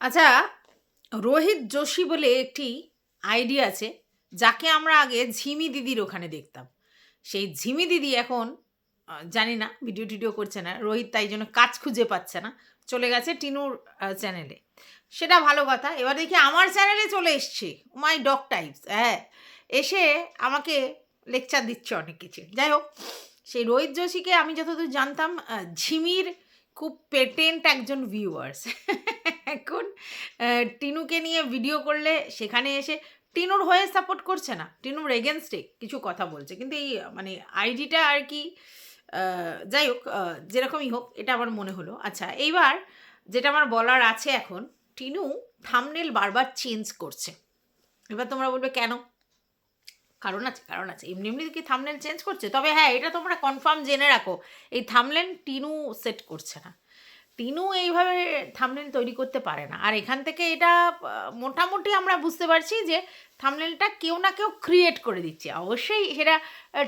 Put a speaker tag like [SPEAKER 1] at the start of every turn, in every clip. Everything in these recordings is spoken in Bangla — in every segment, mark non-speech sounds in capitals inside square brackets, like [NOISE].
[SPEAKER 1] আচ্ছা রোহিত যোশী বলে একটি আইডিয়া আছে, যাকে আমরা আগে ঝিমি দিদির ওখানে দেখতাম। সেই ঝিমি দিদি এখন জানি না, ভিডিও টিডিও করছে না, রোহিত তাই জন্য কাজ খুঁজে পাচ্ছে না, চলে গেছে টিনুর চ্যানেলে। সেটা ভালো কথা, এবার দেখি আমার চ্যানেলে চলে এসছে মাই ডগ টাইপস হ্যাঁ এসে আমাকে লেকচার দিচ্ছে অনেক কিছু। যাই হোক, সেই রোহিত যোশীকে আমি যতদূর জানতাম ঝিমির খুব পেটেন্ট একজন ভিউয়ার্স এখন টিনুকে নিয়ে ভিডিও করলে সেখানে এসে টিনুর হয়ে সাপোর্ট করছে না। টিনুর এগেনস্টে কিছু কথা বলছে। কিন্তু এই মানে আইডিটা আর কি যাই হোক যেরকমই হোক, এটা আমার মনে হলো। আচ্ছা এইবার যেটা আমার বলার আছে এখন, টিনু থামনেল বারবার চেঞ্জ করছে। এবার তোমরা বলবে, কেন? কারণ আছে কারণ আছে। এমনি এমনি কি থামলেন চেঞ্জ করছে। তবে হ্যাঁ এটা তোমরা কনফার্ম জেনে রাখো, এই থামলেন টিনু সেট করছে না। টিনু এইভাবে থামলেন তৈরি করতে পারে না। আর এখান থেকে এটা মোটামুটি আমরা বুঝতে পারছি যে থামলেনটা কেউ না কেউ ক্রিয়েট করে দিচ্ছে। অবশ্যই সেটা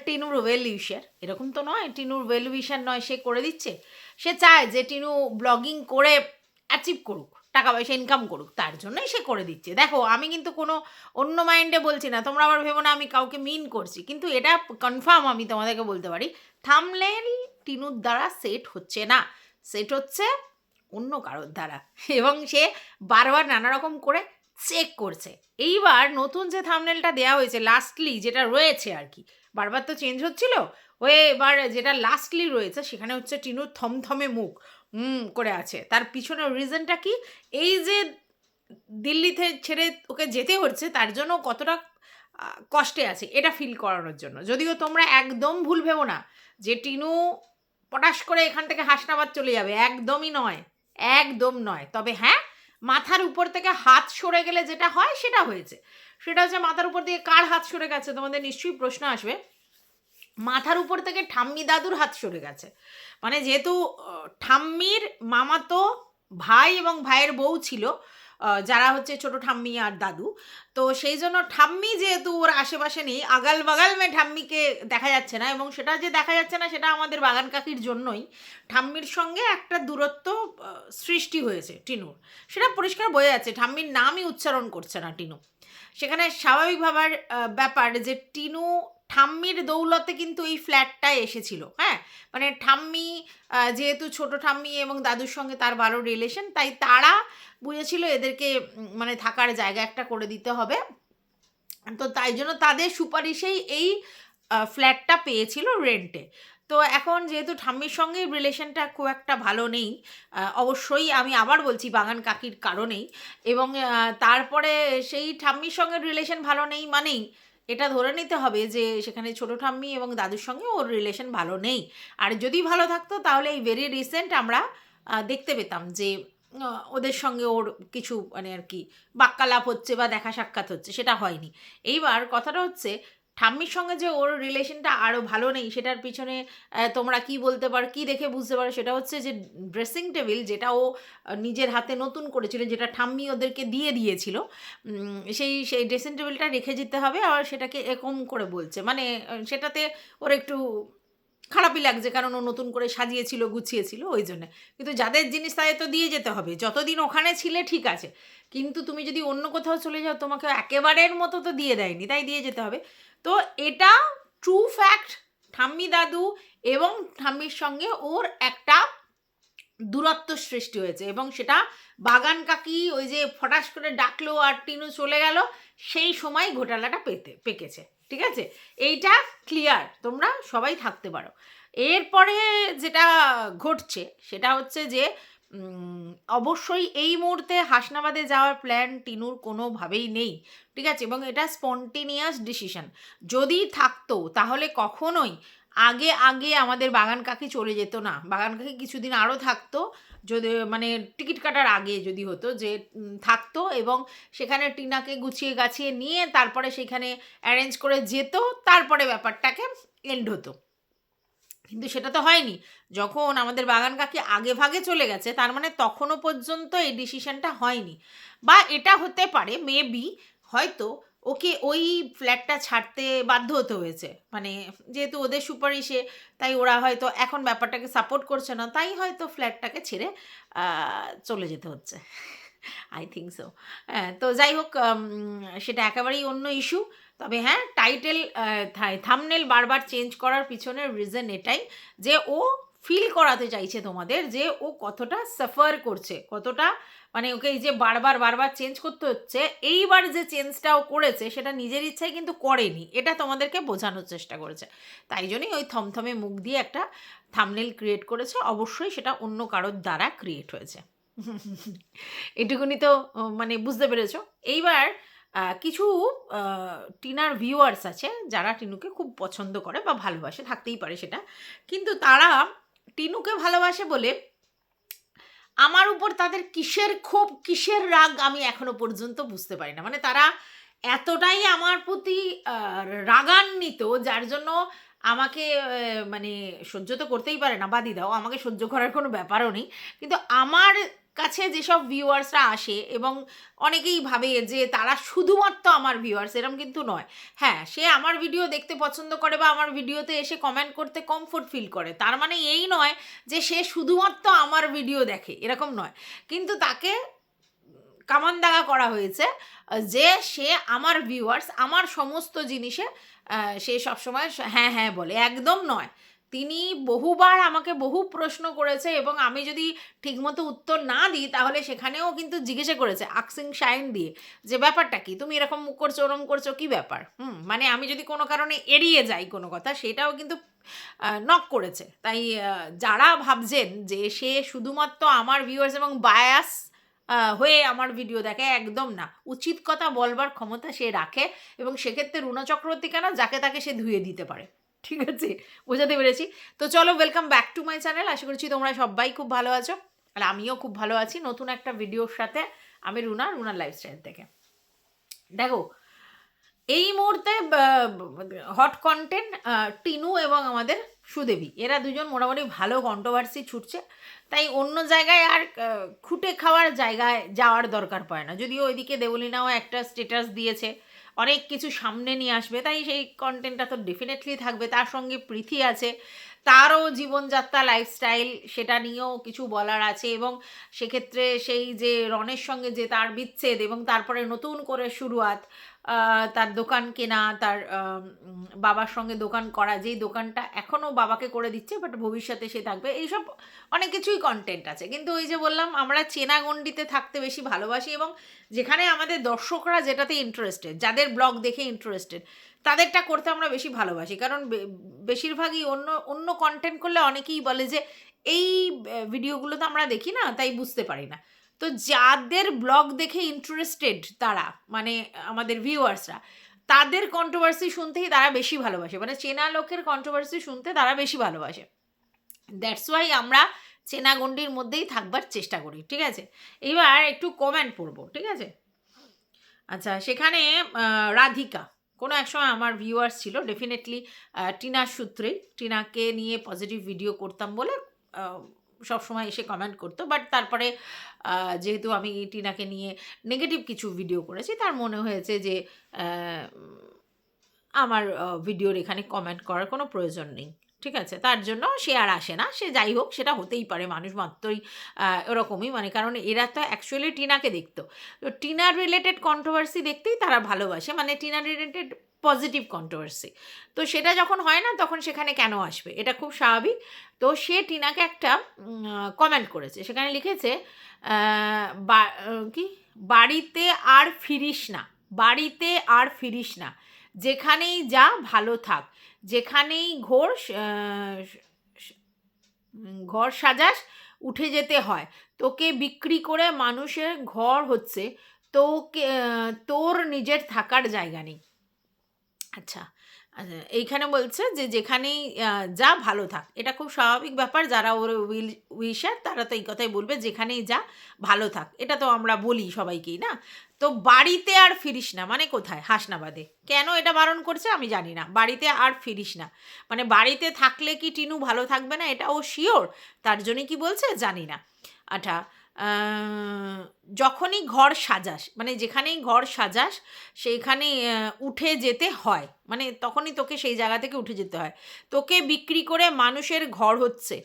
[SPEAKER 1] টিনুর ওয়েল উইশার এরকম তো নয়, টিনুর ওয়েল উইশার নয়, সে করে দিচ্ছে। সে চায় যে টিনু ব্লগিং করে অ্যাচিভ করুক। টাকা পয়সা ইনকাম করুক, তার জন্যই সে করে দিচ্ছে। দেখো, আমি কিন্তু কোনো অন্য মাইন্ডে বলছি না, তোমরা আবার ভেবো না আমি কাউকে মিন করছি, কিন্তু এটা কনফার্ম আমি তোমাদেরকে বলতে পারি থামলেন টিনুর দ্বারা সেট হচ্ছে না। সেট হচ্ছে অন্য কারোর দ্বারা, এবং সে বারবার নানা রকম করে চেক করছে। এইবার নতুন যে থামনেলটা দেওয়া হয়েছে লাস্টলি যেটা রয়েছে আর কি, বারবার তো চেঞ্জ হচ্ছিল, ওই এবার যেটা লাস্টলি রয়েছে, সেখানে হচ্ছে টিনুর থমথমে মুখ। করে আছে। তার পিছনের রিজনটা কি? এই যে দিল্লিতে ছেড়ে ওকে যেতে হচ্ছে, তার জন্য কতটা কষ্টে আছে, এটা ফিল করানোর জন্য। যদিও তোমরা একদম ভুল ভেবো না যে টিনু পটাশ করে এখান থেকে হাসনাবাদ চলে যাবে, একদমই নয়, একদম নয়। তবে হ্যাঁ মাথার উপর থেকে হাত সরে গেলে যেটা হয়, সেটা হয়েছে। সেটা হচ্ছে মাথার উপর দিয়ে কার হাত সরে গেছে, তোমাদের নিশ্চয়ই প্রশ্ন আসবে। মাথার উপর থেকে ঠাম্মি দাদুর হাত সরে গেছে। মানে যেহেতু ঠাম্মির মামাতো ভাই এবং ভাইয়ের বউ ছিল যারা হচ্ছে ছোট ঠাম্মি আর দাদু তো সেই জন্য ঠাম্মি যেহেতু ওর আশেপাশে নেই আগাল বাগাল মে ঠাম্মিকে দেখা যাচ্ছে না এবং সেটা যে দেখা যাচ্ছে না সেটা আমাদের বাগান কাকির জন্যই। ঠাম্মির সঙ্গে একটা দূরত্ব সৃষ্টি হয়েছে টিনুর। সেটা পরিষ্কার বোঝা যাচ্ছে ঠাম্মির নামই উচ্চারণ করছে না টিনু। সেখানে স্বাভাবিক ভাবার আহ, ব্যাপার যে টিনু ঠাম্মির দৌলতে কিন্তু এই ফ্ল্যাটটায় এসেছিল হ্যাঁ? মানে ঠাম্মি যেহেতু ছোট ঠাম্মি এবং দাদুর সঙ্গে তার ভালো রিলেশন তাই তারা বুঝেছিল এদেরকে মানে থাকার জায়গা একটা করে দিতে হবে। তো তাই জন্য তাদের সুপারিশেই এই ফ্ল্যাটটা পেয়েছিল রেন্টে তো এখন যেহেতু ঠাম্মির সঙ্গে রিলেশনটা খুব একটা ভালো নেই অবশ্যই আমি আবার বলছি বাগান কাকির কারণেই এবং তারপরে সেই ঠাম্মির সঙ্গে রিলেশন ভালো নেই মানেই এটা ধরে নিতে হবে যে সেখানে ছোটো ঠাম্মি এবং দাদুর সঙ্গে ওর রিলেশন ভালো নেই। আর যদি ভালো থাকতো, তাহলে এই ভেরি রিসেন্ট আমরা দেখতে পেতাম যে ওদের সঙ্গে ওর কিছু মানে আর কি বাক্যালাপ হচ্ছে বা দেখা সাক্ষাৎ হচ্ছে, সেটা হয়নি। এইবার কথাটা হচ্ছে ঠাম্মির সঙ্গে যে ওর রিলেশনটা আরও ভালো নেই, সেটার পিছনে তোমরা কি বলতে পারো, কি দেখে বুঝতে পারো, সেটা হচ্ছে যে ড্রেসিং টেবিল যেটা ও নিজের হাতে নতুন করেছিল, যেটা ঠাম্মি ওদেরকে দিয়ে দিয়েছিল সেই সেই ড্রেসিং টেবিলটা রেখে যেতে হবে আর সেটাকে এরকম করে বলছে। মানে সেটাতে ওর একটু খারাপই লাগছে, কারণ ও নতুন করে সাজিয়েছিল, গুছিয়েছিল, ওই জন্য। কিন্তু যাদের জিনিস তাদের তো দিয়ে যেতে হবে, যতদিন ওখানে ছিলে ঠিক আছে। কিন্তু তুমি যদি অন্য কোথাও চলে যাও, তোমাকে একেবারের মতো তো দিয়ে দেয়নি, তাই দিয়ে যেতে হবে। তো এটা ট্রু ফ্যাক্ট ঠাম্মি দাদু এবং ঠাম্মির সঙ্গে ওর একটা দূরত্ব সৃষ্টি হয়েছে এবং সেটা বাগান কাকি ওই যে ফটাস করে ডাকলো আর টিনু চলে গেল, সেই সময় ঘোটালাটা পেতে, পেকেছে, ঠিক আছে? এইটা ক্লিয়ার তোমরা সবাই থাকতে পারো। এরপরে যেটা ঘটছে, সেটা হচ্ছে যে অবশ্যই এই মুহূর্তে হাসনাবাদে যাওয়ার প্ল্যান টিনুর কোনোভাবেই নেই, ঠিক আছে? এবং এটা স্পন্টেনিয়াস ডিসিশন যদি থাকতো, তাহলে কখনোই আগে আগে আমাদের বাগান কাকি চলে যেত না। বাগান কাকি কিছুদিন আরও থাকতো, যদি মানে টিকিট কাটার আগে যদি হতো যে থাকতো এবং সেখানে টিনাকে গুছিয়ে গাছিয়ে নিয়ে তারপরে সেখানে অ্যারেঞ্জ করে যেত, তারপরে ব্যাপারটাকে এন্ড হতো। কিন্তু সেটা তো হয়নি। যখন আমাদের বাগান কাকি আগে ভাগে চলে গেছে, তার মানে তখনও পর্যন্ত এই ডিসিশনটা হয়নি। বা এটা হতে পারে মেবি হয়তো ওকে ওই ফ্ল্যাটটা ছাড়তে বাধ্য হতে হয়েছে। মানে যেহেতু ওদের সুপারিশে, তাই ওরা হয়তো এখন ব্যাপারটাকে সাপোর্ট করছে না, তাই হয়তো ফ্ল্যাটটাকে ছেড়ে চলে যেতে হচ্ছে। আই থিঙ্ক সো হ্যাঁ তো যাই হোক সেটা একেবারেই অন্য ইস্যু তবে হ্যাঁ টাইটেল থামনেল বারবার চেঞ্জ করার পিছনের রিজন এটাই যে ও ফিল করাতে চাইছে তোমাদের যে ও কতটা সাফার করছে, কতটা মানে ওকে এই যে বারবার বারবার চেঞ্জ করতে হচ্ছে, এইবার যে চেঞ্জটা ও করেছে সেটা নিজের ইচ্ছায় কিন্তু করেনি, এটা তোমাদেরকে বোঝানোর চেষ্টা করেছে। তাই জন্যই ওই থমথমে মুখ দিয়ে একটা থামনেল ক্রিয়েট করেছে, অবশ্যই সেটা অন্য কারোর দ্বারা ক্রিয়েট হয়েছে। [LAUGHS] এটুকুনি তো মানে বুঝতে পেরেছ? এইবার কিছু টিনার ভিউয়ার্স আছে যারা টিনুকে খুব পছন্দ করে বা ভালোবাসে, থাকতেই পারে সেটা। কিন্তু তারা টিনুকে ভালোবাসে বলে, আমার উপর তাদের কিসের ক্ষোভ, কিসের রাগ আমি এখনও পর্যন্ত বুঝতে পারি না। মানে তারা এতটাই আমার প্রতি রাগান্বিত, যার জন্য আমাকে মানে সহ্য তো করতেই পারে না। বাদি দাও, আমাকে সহ্য করার কোনো ব্যাপারও নেই। কিন্তু আমার কাছে যেসব ভিউয়ার্সরা আসে এবং অনেকেই ভাবে যে তারা শুধুমাত্র আমার ভিউয়ার্স এরম কিন্তু নয়। হ্যাঁ সে আমার ভিডিও দেখতে পছন্দ করে বা আমার ভিডিওতে এসে কমেন্ট করতে কমফোর্ট ফিল করে। তার মানে এই নয় যে সে শুধুমাত্র আমার ভিডিও দেখে, এরকম নয়। কিন্তু তাকে কামান দাগা করা হয়েছে যে সে আমার ভিউয়ার্স আমার সমস্ত জিনিসে সে সবসময় হ্যাঁ হ্যাঁ বলে। একদম নয়। তিনি বহুবার আমাকে বহু প্রশ্ন করেছে এবং আমি যদি ঠিকমতো উত্তর না দিই, তাহলে সেখানেও কিন্তু জিজ্ঞেসে করেছে, আকসিং শাইন দিয়ে। যে ব্যাপারটা কি? তুমি এরকম করছ, ওরম করছ, কি ব্যাপার? হুম মানে আমি যদি কোনো কারণে এড়িয়ে যাই কোনো কথা, সেটাও কিন্তু নক করেছে। তাই যারা ভাবছেন যে সে শুধুমাত্র আমার ভিউয়ার্স এবং বায়াস হয়ে আমার ভিডিও দেখে, একদম না। উচিত কথা বলবার ক্ষমতা সে রাখে এবং সেক্ষেত্রে রুনা চক্রবর্তী কেন? যাকে তাকে সে ধুয়ে দিতে পারে। ঠিক আছে? বোঝাতে পেরেছি। তো চলো welcome back to my channel আশা করছি তোমরা সবাই খুব ভালো আছো। আর আমিও খুব ভালো আছি নতুন একটা ভিডিওর সাথে আমি রুনা, রুনার লাইফস্টাইল থেকে। দেখো, এই মুহূর্তে হট কন্টেন্ট টিনু এবং আমাদের সুদেবী। এরা দুজন মোটামুটি ভালো কন্ট্রোভার্সি ছুটছে। তাই অন্য জায়গায় আর খুঁটে খাওয়ার জায়গায় যাওয়ার দরকার পড়ে না। যদিও ওইদিকে দেবলিনাও একটা স্টেটাস দিয়েছে। অনেক কিছু সামনে নিয়ে আসবে। তাই সেই কন্টেন্টটা তো ডেফিনেটলি থাকবে। তার সঙ্গে প্রীতি আছে। তারও জীবনযাত্রা লাইফস্টাইল সেটা নিয়েও কিছু বলার আছে এবং সেক্ষেত্রে সেই যে রনের সঙ্গে যে তার বিচ্ছেদ এবং তারপরে নতুন করে শুরুয়াত তার দোকান কেনা, তার বাবার সঙ্গে দোকান করা, যেই দোকানটা এখনও বাবাকে করে দিচ্ছে বাট ভবিষ্যতে সে থাকবে, এইসব অনেক কিছুই কন্টেন্ট আছে। কিন্তু ওই যে বললাম, আমরা চেনা গণ্ডিতে থাকতে বেশি ভালোবাসি এবং যেখানে আমাদের দর্শকরা যেটাতে ইন্টারেস্টেড যাদের ব্লগ দেখে ইন্টারেস্টেড তাদেরটা করতে আমরা বেশি ভালোবাসি। কারণ বেশিরভাগই অন্য অন্য কন্টেন্ট করলে অনেকেই বলে যে, এই ভিডিওগুলো তো আমরা দেখি না, তাই বুঝতে পারি না। তো যাদের ব্লগ দেখে ইন্টারেস্টেড তারা মানে আমাদের ভিউয়ার্সরা তাদের কন্ট্রোভার্সি শুনতেই তারা বেশি ভালোবাসে। মানে চেনা লোকের কন্ট্রোভার্সি শুনতে তারা বেশি ভালোবাসে। দ্যাটস ওয়াই আমরা চেনা গণ্ডির মধ্যেই থাকবার চেষ্টা করি, ঠিক আছে? এবার একটু কমেন্ট পড়ব, ঠিক আছে? আচ্ছা সেখানে রাধিকা, কোনো এক সময় আমার ভিউয়ার্স ছিল ডেফিনেটলি টিনার সূত্রেই। টিনাকে নিয়ে পজিটিভ ভিডিও করতাম বলে সব সময় এসে কমেন্ট করতো। বাট তারপরে যেহেতু আমি টিনাকে নিয়ে নেগেটিভ কিছু ভিডিও করেছি, তার মনে হয়েছে যে আমার ভিডিওর এখানে কমেন্ট করার কোনো প্রয়োজন নেই। ঠিক আছে? তার জন্য সে আর আসে না। সে যাই হোক সেটা হতেই পারে। মানুষ মাত্রই আহ, এরকমই মানে কারণ এরা তো অ্যাকচুয়ালি টিনাকে দেখতো। তো টিনার রিলেটেড কন্ট্রোভার্সি দেখতেই তারা ভালোবাসে। মানে টিনার রিলেটেড পজিটিভ কন্ট্রোভার্সি তো সেটা যখন হয় না তখন সেখানে কেন আসবে? এটা খুব স্বাভাবিক। তো সে টিনাকে একটা কমেন্ট করেছে। সেখানে লিখেছে বা- কি? বাড়িতে আর ফিরিস না। বাড়িতে আর ফিরিস না। যেখানেই যা, ভালো থাক। যেখানেই ঘোর ঘর সাজাস, উঠে যেতে হয়। তোকে বিক্রি করে মানুষের ঘর হচ্ছে, তোকে, তোর নিজের থাকার জায়গা নেই। আচ্ছা এইখানে বলছে যে যেখানেই যা, ভালো থাক। এটা খুব স্বাভাবিক ব্যাপার। যারা ওর উইল, উইশার, তারা তো এই কথাই বলবে, যেখানেই যা, ভালো থাক। এটা তো আমরা বলি সবাইকেই, না? তো বাড়িতে আর ফিরিস না মানে কোথায়? হাসনাবাদে। কেন এটা বারণ করছে আমি জানি না। বাড়িতে আর ফিরিস না। মানে বাড়িতে থাকলে কি টিনু ভালো থাকবে না? এটা ও শিওর তার জন্য কি বলছে জানি না। আচ্ছা যখনই ঘর সাজাস মানে যেখানেই ঘর সাজাস, সেইখানে উঠে যেতে হয়। মানে তখনই তোকে সেই জায়গা থেকে উঠে যেতে হয়। তোকে বিক্রি করে মানুষের ঘর হচ্ছে।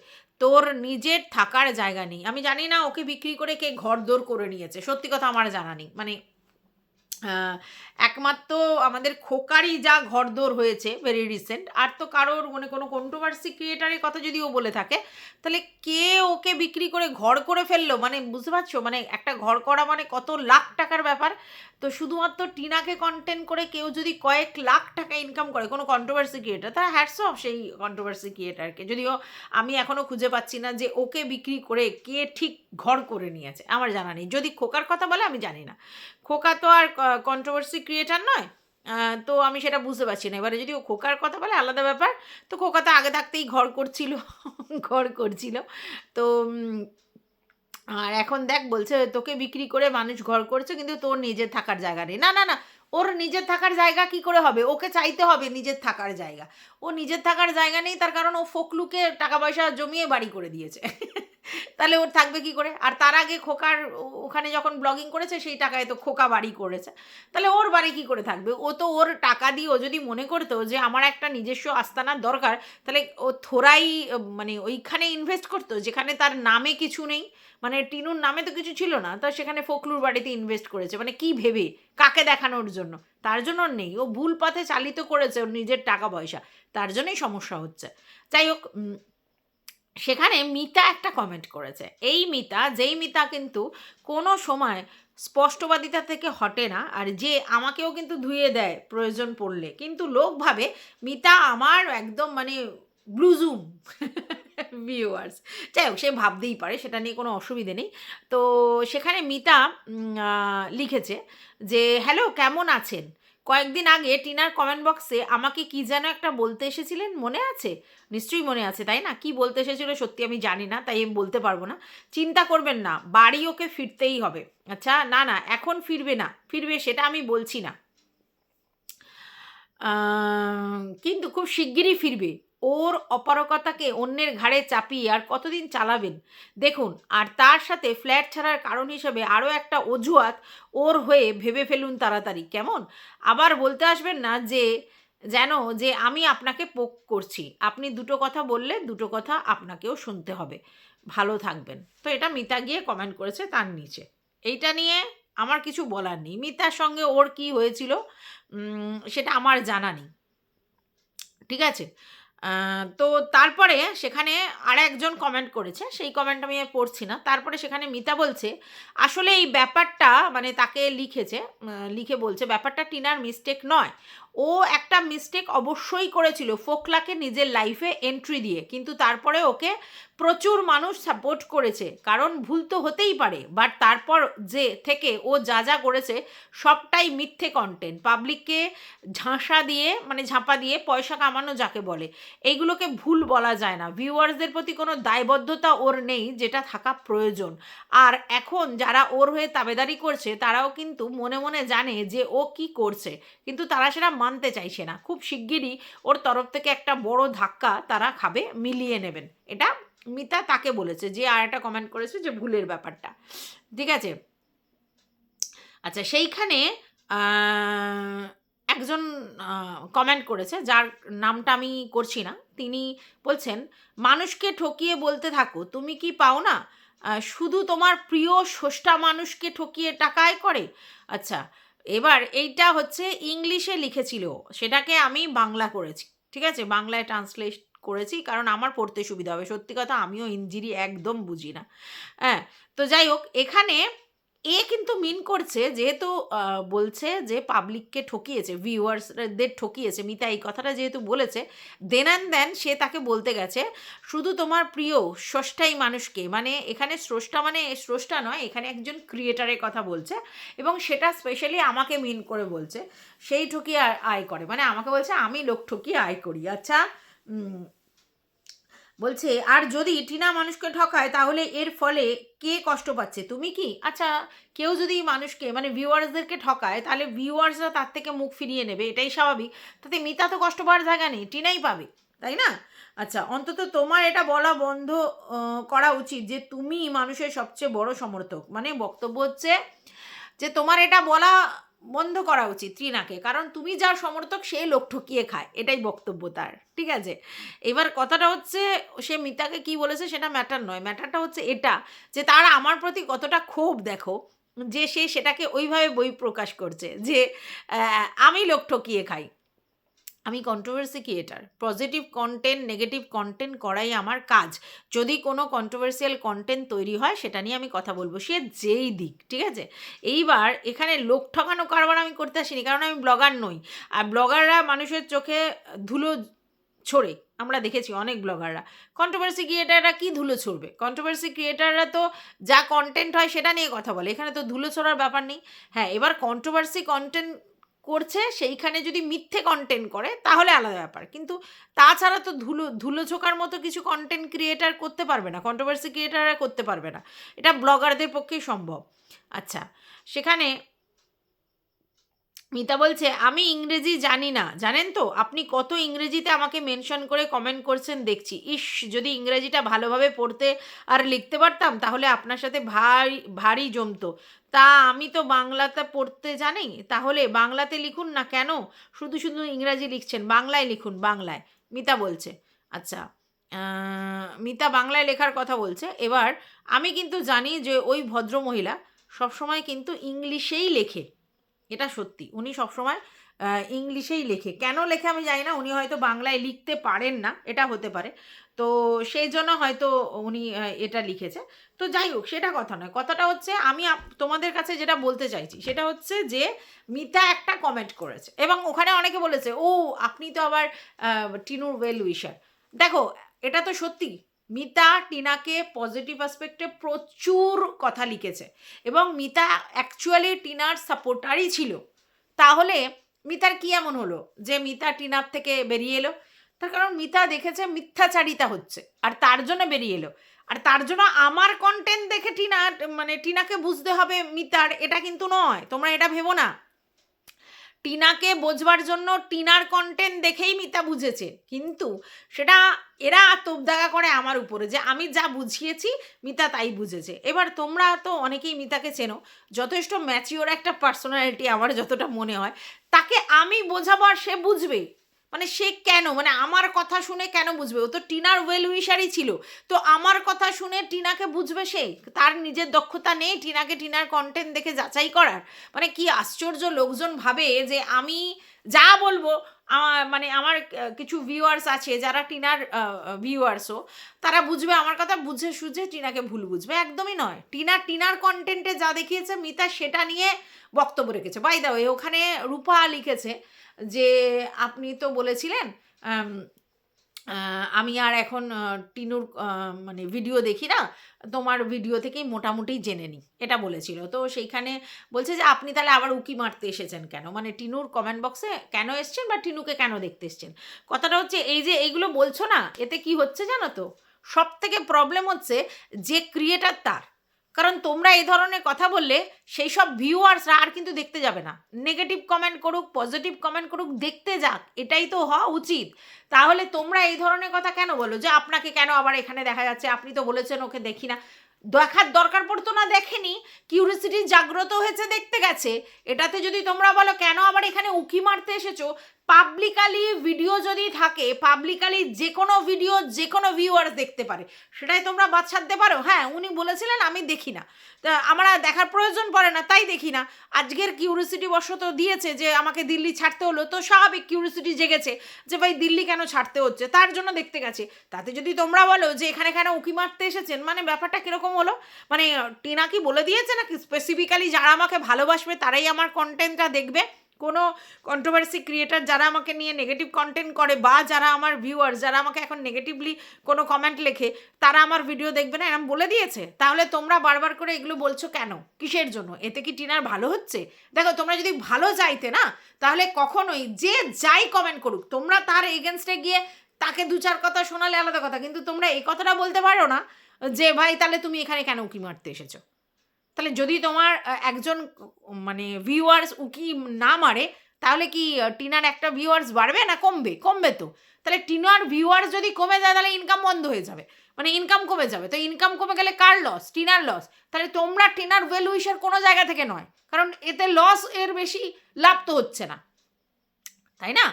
[SPEAKER 1] তোর নিজের থাকার জায়গা নেই। আমি জানি না ওকে বিক্রি করে কে ঘর দোর করে নিয়েছে। সত্যি কথা আমার জানা নেই। মানে একমাত্র আমাদের খোকারই যা ঘরদোর হয়েছে ভেরি রিসেন্ট আর তো কারোর মানে কোনো কন্ট্রোভার্সি ক্রিয়েটারের কথা যদি ও বলে থাকে, তাহলে কে ওকে বিক্রি করে ঘর করে ফেলল? মানে বুঝতে পারছ? মানে একটা ঘর করা মানে কত লাখ টাকার ব্যাপার। তো শুধুমাত্র টিনাকে কন্টেন্ট করে কেউ যদি কয়েক লাখ টাকা ইনকাম করে, কোনো কন্ট্রোভার্সি ক্রিয়েটার তারা হ্যাটস অফ সেই কন্ট্রোভার্সি ক্রিয়েটারকে যদিও আমি এখনও খুঁজে পাচ্ছি না যে ওকে বিক্রি করে কে ঠিক ঘর করে নিয়েছে, আমার জানা নেই। যদি খোকার কথা বলে, আমি জানি না। খোকা তো আর কন্ট্রোভার্সি ক্রিয়েটার নয় তো আমি সেটা বুঝতে পারছি না। এবারে যদি ও খোকার কথা বলে, আলাদা ব্যাপার। তো খোকা তো আগে থাকতেই ঘর করছিল ঘর করছিল। তো আর এখন দেখ বলছে, তোকে বিক্রি করে মানুষ ঘর করছে, কিন্তু তোর নিজের থাকার জায়গা নেই। না না না, ওর নিজের থাকার জায়গা কি করে হবে? ওকে চাইতে হবে নিজের থাকার জায়গা। ও নিজের থাকার জায়গা নেই, তার কারণ ও ফোকলুকে টাকা পয়সা জমিয়ে বাড়ি করে দিয়েছে। তাহলে ওর থাকবে কি করে? আর তার আগে খোকার ওখানে যখন ব্লগিং করেছে সেই টাকায় তো খোকা বাড়ি করেছে। তাহলে ওর বাড়ি কি করে থাকবে? ও তো ওর টাকা দিয়ে ও যদি মনে করতো যে আমার একটা নিজস্ব আস্তানার দরকার তাহলে ও আহ, মানে ওইখানে ইনভেস্ট করতো যেখানে তার নামে কিছু নেই। মানে টিনুর নামে তো কিছু ছিল না তো সেখানে ফকলুর বাড়িতে ইনভেস্ট করেছে। মানে কি ভেবে? কাকে দেখানোর জন্য? তার জন্য নেই। ও ভুল পথে চালিত করেছে ওর নিজের টাকা পয়সা। তার জন্যই সমস্যা হচ্ছে। যাই হোক সেখানে মিতা একটা কমেন্ট করেছে। এই মিতা, যেই মিতা কিন্তু কোনো সময় স্পষ্টবাদিতা থেকে হটে না আর যে আমাকেও কিন্তু ধুয়ে দেয় প্রয়োজন পড়লে। কিন্তু লোক ভাবে মিতা আমার একদম মানে ব্লুজুম [LAUGHS] ভিউয়ার্স যাই হোক, সে ভাবতেই পারে, সেটা নিয়ে কোনো অসুবিধে নেই। তো সেখানে মিতা লিখেছে যে হ্যালো কেমন আছেন? কয়েকদিন আগে টিনার কমেন্ট বক্সে আমাকে কি যেন একটা বলতে এসেছিলেন? মনে আছে? নিশ্চয়ই মনে আছে, তাই না? কি বলতে এসেছিল সত্যি আমি জানি না, তাই আমি বলতে পারব না। চিন্তা করবেন না, বাড়ি ওকে ফিরতেই হবে। আচ্ছা না না, এখন ফিরবে না, ফিরবে সেটা আমি বলছি না। কিন্তু খুব শিগগিরই ফিরবে। ওর অপারকতাকে অন্যের ঘাড়ে চাপিয়ে আর কতদিন চালাবেন? দেখুন, আর তার সাথে ফ্ল্যাট ছাড়ার কারণ হিসেবে আরও একটা অজুহাত ওর হয়ে ভেবে ফেলুন তাড়াতাড়ি, কেমন? আবার বলতে আসবেন না যে, যেন যে আমি আপনাকে পোক করছি। আপনি দুটো কথা বললে দুটো কথা আপনাকেও শুনতে হবে। ভালো থাকবেন। তো এটা মিতা গিয়ে কমেন্ট করেছে তার নিচে। এইটা নিয়ে আমার কিছু বলার নেই। মিতার সঙ্গে ওর কি হয়েছিল সেটা আমার জানা নেই। ঠিক আছে? তো তারপরে সেখানে আর একজন কমেন্ট করেছে, সেই কমেন্ট আমি পড়ছি না। তারপরে সেখানে মিতা বলছে, আসলে এই ব্যাপারটা মানে তাকে লিখেছে লিখে বলছে, ব্যাপারটা টিনার মিস্টেক নয়। ও একটা মিস্টেক অবশ্যই করেছিল ফোকলাকে নিজের লাইফে এন্ট্রি দিয়ে। কিন্তু তারপরে ওকে প্রচুর মানুষ সাপোর্ট করেছে, কারণ ভুল তো হতেই পারে। বাট তারপর যে থেকে ও যা যা করেছে, সবটাই মিথ্যে কন্টেন্ট পাবলিককে ঝাঁসা দিয়ে মানে ঝাঁপা দিয়ে পয়সা কামানো যাকে বলে, এইগুলোকে ভুল বলা যায় না। ভিউয়ার্সদের প্রতি কোনো দায়বদ্ধতা ওর নেই, যেটা থাকা প্রয়োজন। আর এখন যারা ওর হয়ে তাবেদারি করছে, তারাও কিন্তু মনে মনে জানে যে ও কি করছে। কিন্তু তারা সেটা মানতে চাইছে না। খুব শিগগিরই ওর তরফ থেকে একটা বড় ধাক্কা তারা খাবে, মিলিয়ে নেবেন। এটা মিতা তাকে বলেছে যে, আর একটা কমেন্ট করেছে যে, ভুলের ব্যাপারটা। ঠিক আছে? আচ্ছা সেইখানে একজন কমেন্ট করেছে, যার নামটা আমি করছি না। তিনি বলছেন, মানুষকে ঠকিয়ে বলতে থাকো, তুমি কি পাও না? শুধু তোমার প্রিয় স্রষ্টা মানুষকে ঠকিয়ে টাকায় করে? আচ্ছা এবার এইটা হচ্ছে ইংলিশে লিখেছিল। সেটাকে আমি বাংলা করেছি। ঠিক আছে? বাংলায় ট্রান্সলেট করেছি কারণ আমার পড়তে সুবিধা হবে। সত্যি কথা, আমিও ইঞ্জিরি একদম বুঝি না। হ্যাঁ তো যাই হোক, এখানে এ কিন্তু মিন করছে যেহেতু বলছে যে পাবলিককে ঠকিয়েছে ভিউয়ার্সদের ঠকিয়েছে, মিতা এই কথাটা যেহেতু বলেছে দেন অ্যান্ড দেন সে তাকে বলতে গেছে, শুধু তোমার প্রিয় স্রষ্টাই মানুষকে মানে এখানে স্রষ্টা মানে স্রষ্টা নয়, এখানে একজন ক্রিয়েটারের কথা বলছে এবং সেটা স্পেশালি আমাকে মিন করে বলছে, সেই ঠকিয়ে আয় করে। মানে আমাকে বলছে, আমি লোক ঠকিয়ে আয় করি। আচ্ছা বলছে, আর যদি টিনা মানুষকে ঠকায়, তাহলে এর ফলে কে কষ্ট পাচ্ছে? তুমি কি? আচ্ছা কেউ যদি মানুষকে মানে ভিউয়ার্সদেরকে ঠকায়, তাহলে ভিউয়ার্সরা তার থেকে মুখ ফিরিয়ে নেবে, এটাই স্বাভাবিক। তাতে মিতা তো কষ্ট পাওয়ার জায়গা নেই, টিনাই পাবে, তাই না? আচ্ছা অন্তত তোমার এটা বলা বন্ধ করা উচিত যে তুমি মানুষের সবচেয়ে বড় সমর্থক। মানে বক্তব্য হচ্ছে যে তোমার এটা বলা বন্ধ করা উচিত ত্রিনাকে। কারণ তুমি যার সমর্থক, সে লোক ঠকিয়ে খায়। এটাই বক্তব্য তার। ঠিক আছে? এবার কথাটা হচ্ছে, সে মিতাকে কি বলেছে সেটা ম্যাটার নয়। ম্যাটারটা হচ্ছে এটা, যে তারা আমার প্রতি কতটা ক্ষোভ দেখো, যে সে সেটাকে ওইভাবে বই প্রকাশ করছে, যে আমি লোক ঠকিয়ে খাই। আমি controversy creator positive content negative content করাই আমার কাজ। যদি কোনো কন্ট্রোভার্সিয়াল কন্টেন্ট তৈরি হয়, সেটা নিয়ে আমি কথা বলব। সে যেই দিক, ঠিক আছে? এইবার এখানে লোক ঠকানো কারবার আমি করতে আসিনি, কারণ আমি ব্লগার নই। আর ব্লগাররা মানুষের চোখে ধুলো ছড়ে। আমরা দেখেছি অনেক ব্লগাররা কন্ট্রোভার্সি ক্রিয়েটাররা কি ধুলো ছড়বে? কন্ট্রোভার্সি ক্রিয়েটাররা তো যা কন্টেন্ট হয়, সেটা নিয়ে কথা বলে। এখানে তো ধুলো ছড়ার ব্যাপার নেই। হ্যাঁ এবার কন্ট্রোভার্সি কন্টেন্ট করছে, সেইখানে যদি মিথ্যে কন্টেন্ট করে, তাহলে আলাদা ব্যাপার। কিন্তু তাছাড়া তো ধুলো ধুলো ছোকার মতো কিছু কন্টেন্ট ক্রিয়েটার করতে পারবে না কন্ট্রোভার্সি ক্রিয়েটাররা করতে পারবে না। এটা ব্লগারদের পক্ষেই সম্ভব। আচ্ছা সেখানে মিতা বলছে, আমি ইংরেজি জানি না। জানেন তো, আপনি কত ইংরেজিতে আমাকে মেনশন করে কমেন্ট করছেন দেখছি। ইস, যদি ইংরেজিটা ভালোভাবে পড়তে আর লিখতে পারতাম, তাহলে আপনার সাথে ভারী ভারী জমতো। তা আমি তো বাংলাতে পড়তে জানি, তাহলে বাংলাতে লিখুন না কেন? শুধু শুধু ইংরাজি লিখছেন, বাংলায় লিখুন, বাংলায়। মিতা বলছে আচ্ছা মিতা বাংলায় লেখার কথা বলছে। এবার, আমি কিন্তু জানি যে ওই ভদ্রমহিলা সবসময় কিন্তু ইংলিশেই লেখে। এটা সত্যি। উনি সবসময় ইংলিশেই লেখে। কেন লেখে আমি জানি না, উনি হয়তো বাংলায় লিখতে পারেন না, এটা হতে পারে। তো সেই জন্য হয়তো উনি এটা লিখেছে। তো যাই হোক, সেটা কথা নয়। কথাটা হচ্ছে, আমি তোমাদের কাছে যেটা বলতে চাইছি, সেটা হচ্ছে যে, মিতা একটা কমেন্ট করেছে। এবং ওখানে অনেকে বলেছে, ও, আপনি তো আবার টিনুর ওয়েল উইশার দেখো, এটা তো সত্যি। মিতা টিনাকে পজিটিভ অ্যাসপেক্টে প্রচুর কথা লিখেছে এবং মিতা অ্যাকচুয়ালি টিনার সাপোর্টারই ছিল। তাহলে মিতার কি এমন হলো যে মিতা টিনার থেকে বেরিয়ে এলো? তার কারণ মিতা দেখেছে মিথ্যাচারিতা হচ্ছে আর তার জন্য বেরিয়ে এলো। আর তার জন্য আমার কন্টেন্ট দেখে টিনা মানে টিনাকে বুঝতে হবে মিতার এটা কিন্তু নয়, তোমরা এটা ভেবো না। টিনাকে বোঝবার জন্য টিনার কন্টেন্ট দেখেই মিতা বুঝেছে। কিন্তু সেটা এরা তোপদাগা করে আমার উপরে যে আমি যা বুঝিয়েছি, মিতা তাই বুঝেছে। এবার তোমরা তো অনেকেই মিতাকে চেনো, যথেষ্ট ম্যাচিওর একটা পার্সোনালিটি আমার যতটা মনে হয়, তাকে আমি বোঝাবো আর সে বুঝবে মানে সে কেন? মানে আমার কথা শুনে কেন বুঝবে? ও তো টিনার ওয়েল উইশারই ছিল। তো আমার কথা শুনে টিনাকে বুঝবে সে? তার নিজের দক্ষতা নেই টিনাকে টিনার কন্টেন্ট দেখে যাচাই করার। মানে কি আশ্চর্য লোকজন ভাবে যে আমি যা বলব, আমা- মানে আমার কিছু ভিউয়ার্স আছে যারা টিনার ভিউয়ার্সও তারা বুঝবে আমার কথা, বুঝে সুঝে টিনাকে ভুল বুঝবে। একদমই নয়। টিনা টিনার কন্টেন্টে যা দেখিয়েছে মিতা সেটা নিয়ে বক্তব্য রেখেছে। বাই দা ওখানে রূপা লিখেছে যে আপনি তো বলেছিলেন আমি আর এখন টিনুর মানে ভিডিও দেখি না, তোমার ভিডিও থেকেই মোটামুটি জেনে নিই। এটা বলেছিল। তো সেইখানে বলছে যে, আপনি তাহলে আবার উকি মারতে এসেছেন কেন? মানে টিনুর কমেন্ট বক্সে কেন এসছেন বা টিনুকে কেন দেখতে এসছেন? কথাটা হচ্ছে, এই যে এইগুলো বলছো না, এতে কি হচ্ছে জানো তো? সব থেকে প্রবলেম হচ্ছে যে ক্রিয়েটার তার। কারণ তোমরা এই ধরনের কথা বললে সেই সব ভিউয়ার্সরা আর কিন্তু দেখতে যাবে না। নেগেটিভ কমেন্ট করুক পজিটিভ কমেন্ট করুক, দেখতে যাক, এটাই তো হওয়া উচিত। তাহলে তোমরা এই ধরনের কথা কেন বলো? যে আপনাকে কেন আবার এখানে দেখা যাচ্ছে, আপনি তো বলেছেন ওকে দেখি না। দেখার দরকার পড়তো না, দেখেনি। কিউরিসিটি জাগ্রত হয়েছে, দেখতে গেছে। এটাতে যদি তোমরা বলো, কেন আবার এখানে উকি মারতে এসেছ? পাবলিকালি ভিডিও যদি থাকে পাবলিকালি যে কোনো ভিডিও যে কোনো ভিউয়ার্স দেখতে পারে, সেটাই তোমরা বাদ ছাড়তে পারো? হ্যাঁ উনি বলেছিলেন, আমি দেখি না। তা আমার দেখার প্রয়োজন পড়ে না, তাই দেখি না। আজকের কিউরিসিটি বশত দিয়েছে যে, আমাকে দিল্লি ছাড়তে হলো, তো স্বাভাবিক কিউরিসিটি জেগেছে যে, ভাই, দিল্লি কেন ছাড়তে হচ্ছে? তার জন্য দেখতে গেছে। তাতে যদি তোমরা বলো যে, এখানে কেন উকি মারতে এসেছেন মানে ব্যাপারটা কীরকম হলো? মানে টিনা কি বলে দিয়েছে নাকি? স্পেসিফিক্যালি যারা আমাকে ভালোবাসবে, তারাই আমার কন্টেন্টটা দেখবে? কোনো কন্ট্রোভার্সি ক্রিয়েটার যারা আমাকে নিয়ে নেগেটিভ কন্টেন্ট করে বা যারা আমার ভিউয়ার্স যারা আমাকে এখন নেগেটিভলি কোনো কমেন্ট লেখে, তারা আমার ভিডিও দেখবে না এরকম বলে দিয়েছে। তাহলে তোমরা বারবার করে এগুলো বলছো কেন? কিসের জন্য? এতে কি টিনার ভালো হচ্ছে? দেখো, তোমরা যদি ভালো চাইতে না, তাহলে কখনোই যে যাই কমেন্ট করুক, তোমরা তার এগেনস্টে গিয়ে তাকে দু চার কথা শোনালে আলাদা কথা। কিন্তু তোমরা এই কথাটা বলতে পারো না যে, ভাই, তাহলে তুমি এখানে কেন উকি মারতে এসেছ? তাহলে যদি তোমার একজন মানে ভিউয়ার্স উকি না মারে, তাহলে কি টিনার একটা ভিউয়ার্স বাড়বে না কমবে? কমবে তো। তাহলে টিনার ভিউয়ার্স যদি কমে যায়, তাহলে ইনকাম বন্ধ হয়ে যাবে। মানে ইনকাম কমে যাবে। তো ইনকাম কমে গেলে কার লস টিনার লস তাহলে তোমরা টিনার ওয়েল উইশার কোনো জায়গা থেকে নয়। কারণ এতে লস এর বেশি লাভ তো হচ্ছে না। তাই না?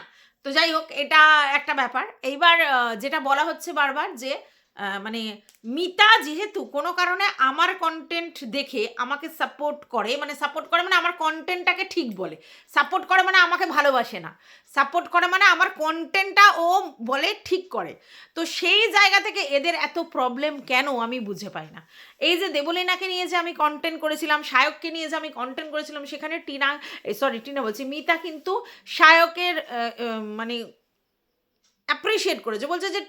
[SPEAKER 1] তো যাই হোক, এটা একটা ব্যাপার। এইবার যেটা বলা হচ্ছে বারবার যে মানে মিতা যেহেতু কোনো কারণে আমার কন্টেন্ট দেখে আমাকে সাপোর্ট করে মানে সাপোর্ট করে মানে আমার কন্টেন্টটাকে ঠিক বলে। সাপোর্ট করে মানে আমাকে ভালোবাসে না। সাপোর্ট করে মানে আমার কন্টেন্টটা ও বলে ঠিক করে। তো সেই জায়গা থেকে এদের এত প্রবলেম কেন আমি বুঝে পাই না। এই যে দেবলীনাকে নিয়ে যে আমি কন্টেন্ট করেছিলাম, সায়ককে নিয়ে যে আমি কন্টেন্ট করেছিলাম, সেখানে টিনা সরি টিনা বলছি, মিতা কিন্তু সায়কের মানে অ্যাপ্রিসিয়েট করেছে। বলছে যে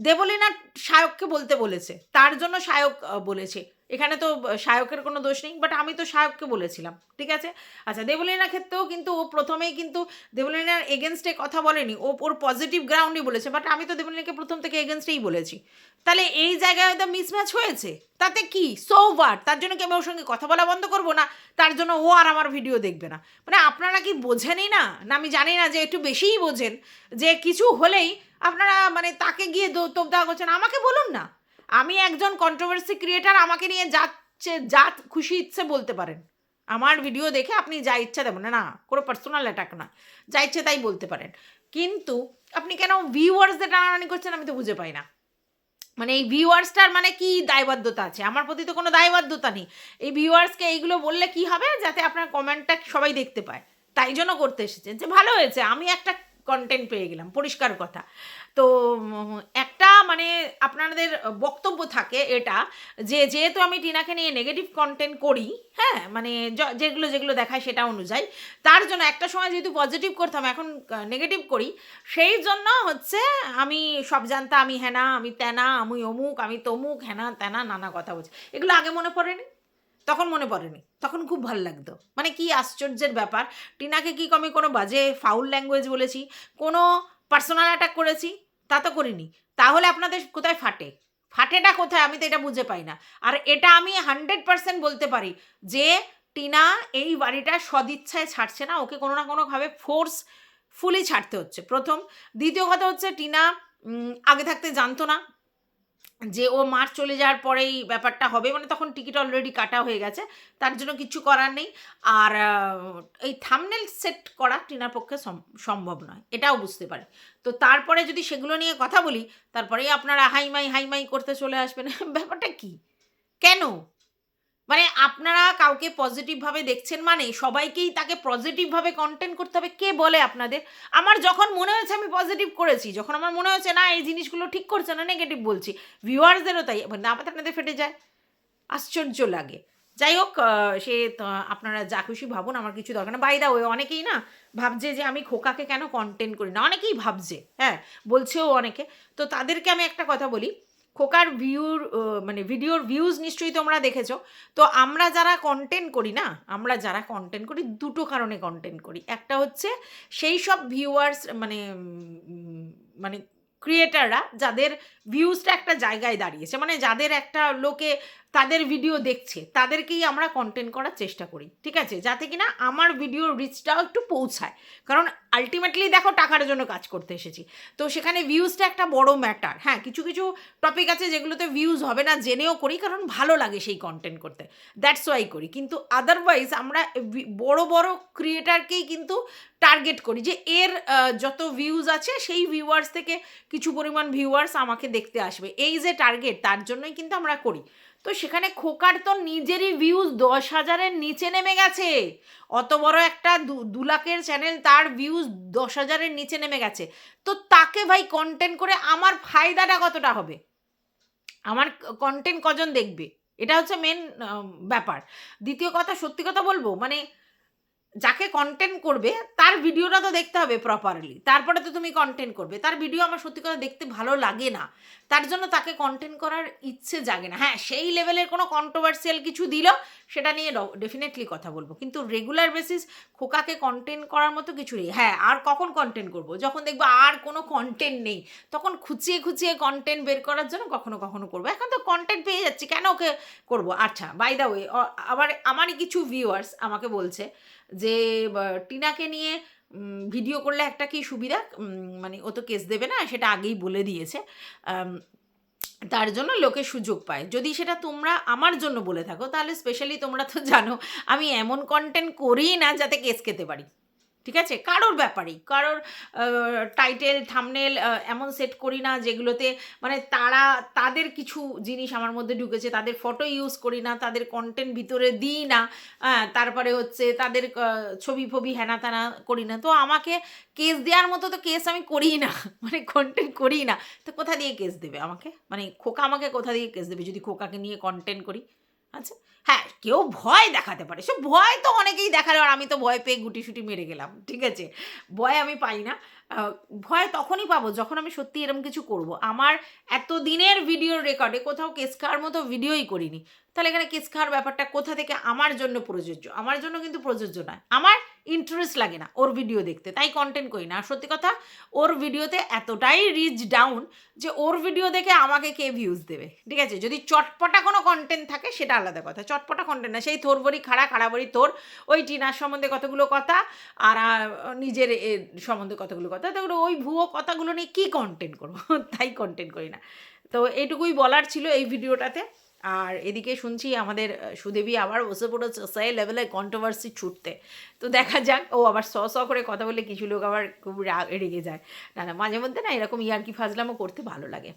[SPEAKER 1] দেবলীনা সায়ককে বলতে বলেছে। তার জন্য সায়ক বলেছে। এখানে তো সায়কের কোনো দোষ নেই বাট আমি তো সায়ককে বলেছিলাম, ঠিক আছে? আচ্ছা দেবলীনার ক্ষেত্রেও কিন্তু ও প্রথমেই কিন্তু দেবলীনার এগেনস্টে কথা বলেনি, ও, ওর পজিটিভ গ্রাউন্ডই বলেছে বাট আমি তো দেবলীনাকে প্রথম থেকে এগেনস্টেই বলেছি। তাহলে এই জায়গায় তো মিসম্যাচ হয়েছে? তাতে কি? সো ওয়াট তার জন্য কি আমি ওর সঙ্গে কথা বলা বন্ধ করব না? তার জন্য ও আর আমার ভিডিও দেখবে না। মানে আপনারা কি বোঝেনই না? না, আমি জানি না যে একটু বেশিই বোঝেন, যে কিছু হলেই আপনারা মানে তাকে গিয়ে তোপ দেওয়া করছেন, আমাকে বলুন না। আমি একজন কন্ট্রোভার্সি ক্রিয়েটার আমাকে নিয়ে যাচ্ছে, যা খুশি ইচ্ছে বলতে পারেন। আমার ভিডিও দেখে আপনি যা ইচ্ছা দেবেন। না কোনো পার্সোনাল অ্যাটাক না যা ইচ্ছে তাই বলতে পারেন। কিন্তু আপনি কেন ভিউয়ার্সদের টানাটানি করছেন আমি তো বুঝে পাই না। মানে এই ভিউয়ার্সটার মানে কি দায়বদ্ধতা আছে? আমার প্রতি তো কোনো দায়বদ্ধতা নেই। এই ভিউয়ার্সকে এইগুলো বললে কি হবে? যাতে আপনার কমেন্টটা সবাই দেখতে পায়। তাই জন্য করতে এসেছেন যে ভালো হয়েছে, আমি একটা কন্টেন্ট পেয়ে গেলাম, পরিষ্কার কথা। তো একটা মানে আপনাদের বক্তব্য থাকে এটা যে, যেহেতু আমি টিনাকে নিয়ে নেগেটিভ কন্টেন্ট করি হ্যাঁ মানে যেগুলো যেগুলো দেখায় সেটা অনুযায়ী, তার জন্য একটা সময় যেহেতু পজিটিভ করতাম, এখন নেগেটিভ করি, সেই জন্য হচ্ছে আমি সব জানতা, আমি হেনা, আমি তেনা, আমি অমুক, আমি তমুক, হেনা, তেনা, নানা কথা বলছি। এগুলো আগে মনে পড়েনি? তখন মনে পড়েনি। তখন খুব ভালো লাগতো। মানে কি আশ্চর্যের ব্যাপার, টিনাকে কি আমি কোনো বাজে ফাউল ল্যাঙ্গুয়েজ বলেছি, কোনো পার্সোনাল অ্যাটাক করেছি? তা তো করিনি। তাহলে আপনাদের কোথায় ফাটে? ফাটেটা কোথায়? আমি তো এটা বুঝে পাই না। আর এটা আমি হান্ড্রেড পারসেন্ট বলতে পারি যে টিনা এই বাড়িটা সদিচ্ছায় ছাড়ছে না। ওকে কোনো না কোনোভাবে ফোর্স ফুলি ছাড়তে হচ্ছে। প্রথম। দ্বিতীয় কথা হচ্ছে টিনা আগে থাকতে জানতো না। যে ও মার চলে যাওয়ার পরেই ব্যাপারটা হবে মানে তখন টিকিট অলরেডি কাটা হয়ে গেছে, তার জন্য কিছু করার নেই। আর এই থামনেল সেট করা টিনার পক্ষে সম- সম্ভব নয়, এটাও বুঝতে পারে। তো তারপরে যদি সেগুলো নিয়ে কথা বলি, তারপরেই আপনারা হাইমাই হাইমাই করতে চলে আসবেন। [LAUGHS] ব্যাপারটা কি? কেন? মানে আপনারা কাউকে পজিটিভভাবে দেখছেন মানে সবাইকেই তাকে পজিটিভভাবে কন্টেন্ট করতে হবে। কে বলে আপনাদের? আমার যখন মনে হয়েছে আমি পজিটিভ করেছি, যখন আমার মনে হয়েছে না, এই জিনিসগুলো ঠিক করছে না নেগেটিভ বলছি ভিউয়ার্সদেরও তাই। আমার আপনাদের ফেটে যায়। আশ্চর্য লাগে। যাই হোক সে আপনারা যা খুশি ভাবুন, আমার কিছু দরকার না। বাইদা ওই অনেকেই না ভাবছে যে আমি খোকাকে কেন কন্টেন্ট করি না? অনেকেই ভাবছে হ্যাঁ বলছেও অনেকে। তো তাদেরকে আমি একটা কথা বলি খোকার ভিউর মানে ভিডিওর ভিউজ নিশ্চয়ই তোমরা দেখেছ। তো আমরা যারা কন্টেন্ট করি না, আমরা যারা কন্টেন্ট করি, দুটো কারণে কন্টেন্ট করি। একটা হচ্ছে সেই সব ভিউয়ার্স মানে মানে ক্রিয়েটাররা যাদের ভিউজটা একটা জায়গায় দাঁড়িয়েছে মানে যাদের একটা লোকে তাদের ভিডিও দেখছে, তাদেরকেই আমরা কন্টেন্ট করার চেষ্টা করি, ঠিক আছে? যাতে কিনা আমার ভিডিওর রিচটাও একটু পৌঁছায়। কারণ আলটিমেটলি দেখো টাকার জন্য কাজ করতে এসেছি। তো সেখানে ভিউজটা একটা বড় ম্যাটার হ্যাঁ কিছু কিছু টপিক আছে যেগুলোতে ভিউজ হবে না জেনেও করি, কারণ ভালো লাগে সেই কন্টেন্ট করতে। দ্যাটস ওয়াই করি। কিন্তু আদারওয়াইজ আমরা বড় বড় ক্রিয়েটারকেই কিন্তু টার্গেট করি যে এর যত ভিউজ আছে সেই ভিউয়ার্স থেকে কিছু পরিমাণ ভিউয়ার্স আমাকে দেখতে আসবে। এই যে টার্গেট তার জন্যই কিন্তু আমরা করি। তো সেখানে খোকার তো নিজেরই ভিউজ দশ হাজারের নিচে নেমে গেছে। অত বড় একটা দু- লাখের চ্যানেল তার ভিউজ দশ হাজারের নিচে নেমে গেছে। তো তাকে ভাই কন্টেন্ট করে আমার ফায়দাটা কতটা হবে? আমার কন্টেন্ট কজন দেখবে? এটা হচ্ছে মেন ব্যাপার। দ্বিতীয় কথা, সত্যি কথা বলব? মানে যাকে কন্টেন্ট করবে, তার ভিডিওটা তো দেখতে হবে প্রপারলি তারপরে তো তুমি কন্টেন্ট করবে। তার ভিডিও আমার সত্যি কথা দেখতে ভালো লাগে না। তার জন্য তাকে কন্টেন্ট করার ইচ্ছে জাগে না। হ্যাঁ সেই লেভেলের কোনো কন্ট্রোভার্সিয়াল কিছু দিল, সেটা নিয়ে ডেফিনেটলি কথা বলব। কিন্তু রেগুলার বেসিস খোকাকে কন্টেন্ট করার মতো কিছু নেই। হ্যাঁ আর কখন কন্টেন্ট করব? যখন দেখব আর কোনো কন্টেন্ট নেই, তখন খুঁচিয়ে খুঁচিয়ে কন্টেন্ট বের করার জন্য কখনো কখনো করব। এখন তো কন্টেন্ট পেয়ে যাচ্ছি, কেন ওকে করব? আচ্ছা বাই দ্য ওয়ে আবার আমারই কিছু ভিউয়ার্স আমাকে বলছে যে টিনাকে নিয়ে ভিডিও করলে একটা কি সুবিধা? মানে ও তো কেস দেবে না, সেটা আগেই বলে দিয়েছে। তার জন্য লোকে সুযোগ পায়। যদি সেটা তোমরা আমার জন্য বলে থাকো, তাহলে স্পেশালি তোমরা তো জানো, আমি এমন কন্টেন্ট করি না যাতে কেস খেতে পারি। ঠিক আছে? কারোর ব্যাপারেই। কারোর টাইটেল থামনেল এমন সেট করি না যেগুলোতে মানে তারা, তাদের কিছু জিনিস আমার মধ্যে ঢুকেছে। তাদের ফটো ইউজ করি না, তাদের কন্টেন্ট ভিতরে দিই না। হ্যাঁ তারপরে হচ্ছে তাদের ছবি ফবি হেনা তেনা করি না। তো আমাকে কেস দেওয়ার মতো তো কেস আমি করি না। [LAUGHS] মানে কন্টেন্ট করি না। তো কোথা দিয়ে কেস দেবে আমাকে? মানে খোকা আমাকে কোথা দিয়ে কেস দেবে? যদি খোকাকে নিয়ে কন্টেন্ট করি। আচ্ছা হ্যাঁ কেউ ভয় দেখাতে পারে। সে ভয় তো অনেকেই দেখাল, আর আমি তো ভয় পেয়ে গুটি সুটি মেরে গেলাম, ঠিক আছে? ভয় আমি পাই না। ভয় তখনই পাবো যখন আমি সত্যি এরকম কিছু করব। আমার এত দিনের ভিডিওর রেকর্ডে কোথাও কেস খাওয়ার মতো ভিডিওই করিনি। তাহলে এখানে কেস খাওয়ার ব্যাপারটা কোথা থেকে? আমার জন্য প্রযোজ্য। আমার জন্য কিন্তু প্রযোজ্য নয়। আমার ইন্টারেস্ট লাগে না ওর ভিডিও দেখতে। তাই কন্টেন্ট করি না। আর সত্যি কথা, ওর ভিডিওতে এতটাই রিচ ডাউন যে ওর ভিডিও দেখে আমাকে কে ভিউজ দেবে। ঠিক আছে? যদি চটপটা কোনো কন্টেন্ট থাকে, সেটা আলাদা কথা। চটপটা কন্টেন্ট না, সেই তোর বড়ি খাড়া খাড়া বড়ি তোর, ওই টিনার সম্বন্ধে কতগুলো কথা আর নিজের সম্বন্ধে কতগুলো কথা। তো ওই ভুয়ো কথাগুলো নিয়ে কী কন্টেন্ট করব? [LAUGHS] তাই কন্টেন্ট করি না। তো এইটুকুই বলার ছিল এই ভিডিওটাতে আর এদিকে শুনছি আমাদের সুদেবী আবার বসে পড়েছে সেই লেভেলে কন্ট্রোভার্সি ছুটতে। তো দেখা যাক, ও আবার স স করে কথা বলে কিছু লোক আবার খুব রাগ যায়। না না, মাঝে মধ্যে না এরকম ইয়ার্কি ফাজলামও করতে ভালো লাগে।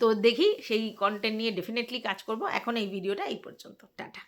[SPEAKER 1] তো দেখি সেই কন্টেন্ট নিয়ে ডেফিনেটলি কাজ করব। এখন এই ভিডিওটা এই পর্যন্ত। টাটা।